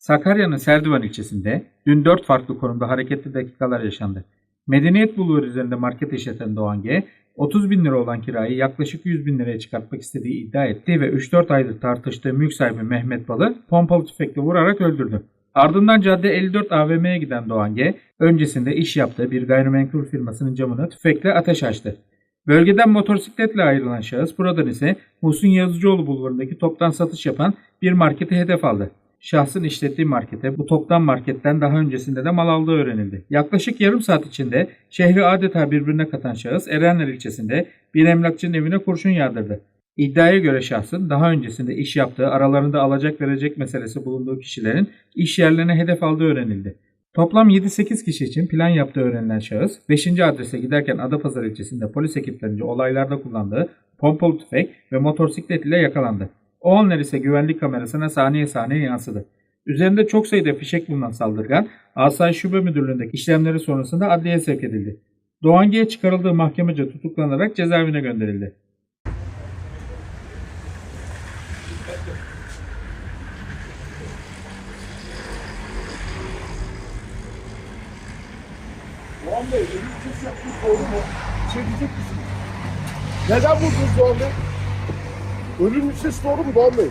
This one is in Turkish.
Sakarya'nın Serdivan ilçesinde dün 4 farklı konumda hareketli dakikalar yaşandı. Medeniyet Bulvarı üzerinde market işleten Doğan G, 30 bin lira olan kirayı yaklaşık 100 bin liraya çıkartmak istediği iddia etti ve 3-4 aydır tartıştığı mülk sahibi Mehmet Bal'ı pompalı tüfekle vurarak öldürdü. Ardından cadde 54 AVM'ye giden Doğan G, öncesinde iş yaptığı bir gayrimenkul firmasının camına tüfekle ateş açtı. Bölgeden motosikletle ayrılan şahıs buradan ise Muhsin Yazıcıoğlu bulvarındaki toptan satış yapan bir markete hedef aldı. Şahsın işlettiği markete bu toptan marketten daha öncesinde de mal aldığı öğrenildi. Yaklaşık yarım saat içinde şehri adeta birbirine katan şahıs Erenler ilçesinde bir emlakçının evine kurşun yağdırdı. İddiaya göre şahsın daha öncesinde iş yaptığı aralarında alacak verecek meselesi bulunduğu kişilerin iş yerlerine hedef aldığı öğrenildi. Toplam 7-8 kişi için plan yaptığı öğrenilen şahıs 5. adrese giderken Adapazarı ilçesinde polis ekiplerince olaylarda kullandığı pompalı tüfek ve motosiklet ile yakalandı. O anlar ise güvenlik kamerasına saniye saniye yansıdı. Üzerinde çok sayıda fişek bulunan saldırgan Asayiş Şube Müdürlüğü'ndeki işlemleri sonrasında adliyeye sevk edildi. Doğan G'ye çıkarıldığı mahkemece tutuklanarak cezaevine gönderildi. Doğan Bey, ölüm kes yapmış doğru mu? Bir diyecek misiniz? Neden vurdunuz Doğan Bey? Ölüm ses doğru mu Doğan Bey?